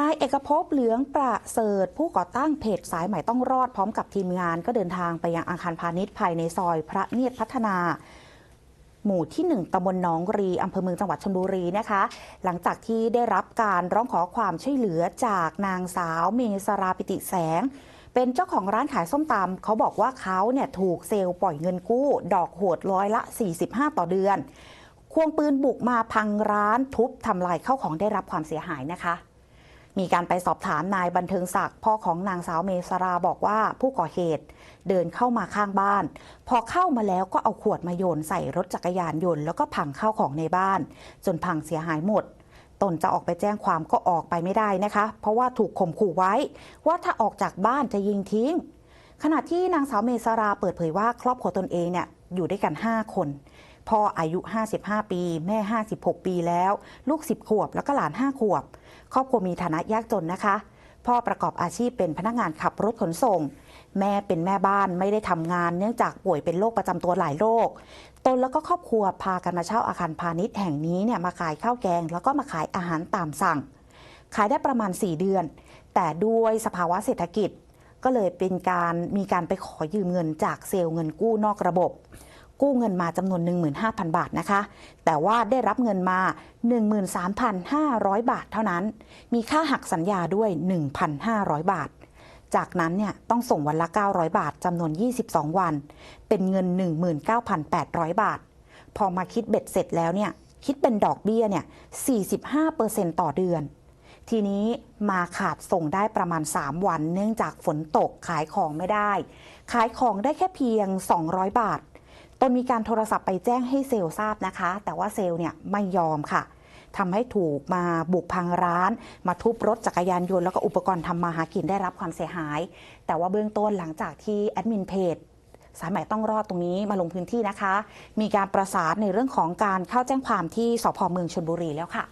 นายเอกภพเหลืองประเสริฐผู้ก่อตั้งเพจสายใหม่ต้องรอดพร้อมกับทีมงานก็เดินทางไปยังอาคารพาณิชย์ภายในซอยพระเนียดพัฒนา หมู่ที่ 1ตำบลหนองรีอำเภอเมืองจังหวัดชลบุรีนะคะ หลังจากที่ได้รับการร้องขอความช่วยเหลือจากนางสาวเมษราปิติแสง เป็นเจ้าของร้านขายส้มตำเขาบอกว่าเขาเนี่ยถูกเซลล์ปล่อยเงินกู้ ดอกโหดร้อยละ 45 ต่อเดือน ควงปืนบุกมาพังร้านทุบทำลายเข้าของได้รับความเสียหายนะคะ มีการไปสอบถามนายบันเทิงศักดิ์พ่อของนางสาวเมษราบอกว่าผู้ก่อเหตุเดินเข้ามาข้างบ้าน พอเข้ามาแล้วก็เอาขวดมาโยนใส่รถจักรยานยนต์แล้วก็พังเข้าของในบ้าน จนพังเสียหายหมด ตนจะออกไปแจ้งความก็ออกไปไม่ได้นะคะ เพราะว่าถูกข่มขู่ไว้ ว่าถ้าออกจากบ้านจะยิงทิ้งขณะที่นางสาวเมษราเปิดเผยว่าครอบครัวตนเองเนี่ย อยู่ด้วยกัน 5 คน พ่ออายุ 55 ปี แม่ 56 ปีแล้ว ลูก 10 ขวบ แล้วก็หลาน 5 ขวบ ครอบครัวมีฐานะยากจนนะคะ พ่อประกอบอาชีพเป็นพนักงานขับรถขนส่ง แม่เป็นแม่บ้านไม่ได้ทำงานเนื่องจากป่วยเป็นโรคประจำตัวหลายโรค ตนแล้วก็ครอบครัวพากันมาเช่าอาคารพาณิชย์แห่งนี้เนี่ยมาขายข้าวแกง แล้วก็มาขายอาหารตามสั่ง ขายได้ประมาณ 4 เดือน แต่ด้วยสภาวะเศรษฐกิจ ก็เลยเป็นการมีการไปขอยืมเงินจากเซลล์เงินกู้นอกระบบ กู้เงินมาจำนวน 15,000 บาทนะคะ แต่ว่าได้รับเงินมา 13,500 บาทเท่านั้น มีค่าหักสัญญาด้วย 1,500 บาทจากนั้นเนี่ยต้องส่งวันละ 900 บาทจำนวน 22 วัน เป็นเงิน 19,800 บาท พอมาคิดเบ็ดเสร็จแล้วเนี่ย คิดเป็นดอกเบี้ยเนี่ย 45%ต่อเดือน ทีนี้มาขาดส่งได้ประมาณ 3 วัน เนื่องจากฝนตกขายของไม่ได้ ขายของได้แค่เพียง 200 บาท ตนมีการโทรศัพท์ไปแจ้งให้เซลล์ทราบนะคะ แต่ว่าเซลล์เนี่ยไม่ยอมค่ะทำให้ถูกมาบุกพังร้าน มาทุบรถจักรยานยนต์แล้วก็อุปกรณ์ทำมาหากินได้รับความเสียหาย แต่ว่าเบื้องต้นหลังจากที่แอดมินเพจสายใหม่ต้องรอดตรงนี้มาลงพื้นที่นะคะ มีการประสานในเรื่องของการเข้าแจ้งความที่สพเมืองชลบุรีแล้วค่ะ